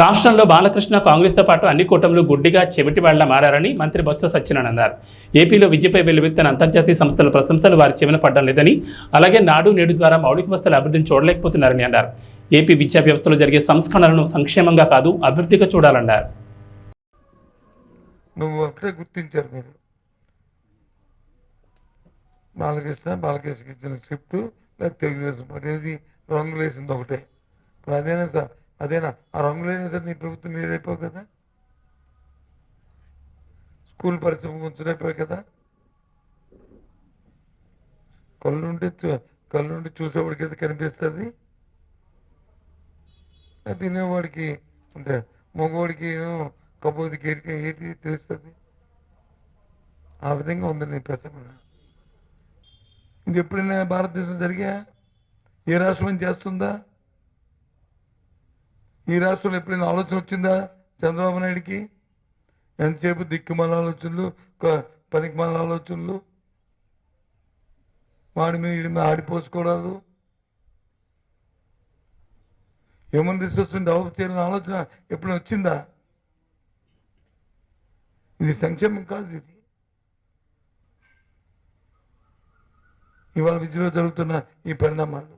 రాష్ట్రంలో బాలకృష్ణ కాంగ్రెస్తో పాటు అన్ని కూటములు గుడ్డిగా చెవిటి వాళ్ళ మారని మంత్రి బొత్స సత్యనారాయణ అన్నారు. ఏపీలో విద్యపై వెలువెత్తిన అంతర్జాతీయ సంస్థల ప్రశంసలు వారి చెవిన పడడం లేదని అలాగే నాడు నేడు ద్వారా మౌలిక వస్తువుల అభివృద్ధిని చూడలేకపోతున్నారని అన్నారు. ఏపీ విద్యా వ్యవస్థలో జరిగే సంస్కరణలను సంక్షేమంగా కాదు అభివృద్ధిగా చూడాలన్నారు. నువ్వు ఒకటే గుర్తించారు మీరు. బాలకృష్ణ బాలకృష్ణకి ఇచ్చిన స్క్రిప్ట్ లేదా తెలుగుదేశం. పార్టీ ఏది రంగులు వేసింది ఒకటే. ఇప్పుడు అదేనా సార్? అదేనా? ఆ రంగు లేనిదే నీ ప్రభుత్వం నీదైపోవు కదా? స్కూల్ పరిశ్రమ గుంచునైపోయి కదా? కళ్ళుంటే చూ- కళ్ళుండి చూసేవాడికి అయితే కనిపిస్తుంది? తినేవాడికి అంటే మగవాడికి ఏమో కబోదికి ఏంటి తెలుస్తుంది? ఆ విధంగా ఉంది నీ ప్రసంగం. ఇది ఎప్పుడైనా భారతదేశం జరిగా? ఏ రాష్ట్రం చేస్తుందా? ఈ రాష్ట్రంలో ఎప్పుడైనా ఆలోచన వచ్చిందా చంద్రబాబు నాయుడికి? ఎంతసేపు దిక్కుమాల ఆలోచనలు పనికిమాల ఆలోచనలు? వాడి మీద వీడి మీద ఆడిపోసుకోవడాలు హ్యూమన్ రిసోర్స్ని డెవలప్ చేయాలని ఆలోచన ఎప్పుడైనా వచ్చిందా? ఇది సంక్షేమం కాదు ఇది. ఇవాళ విద్యలో జరుగుతున్న ఈ పరిణామాలు.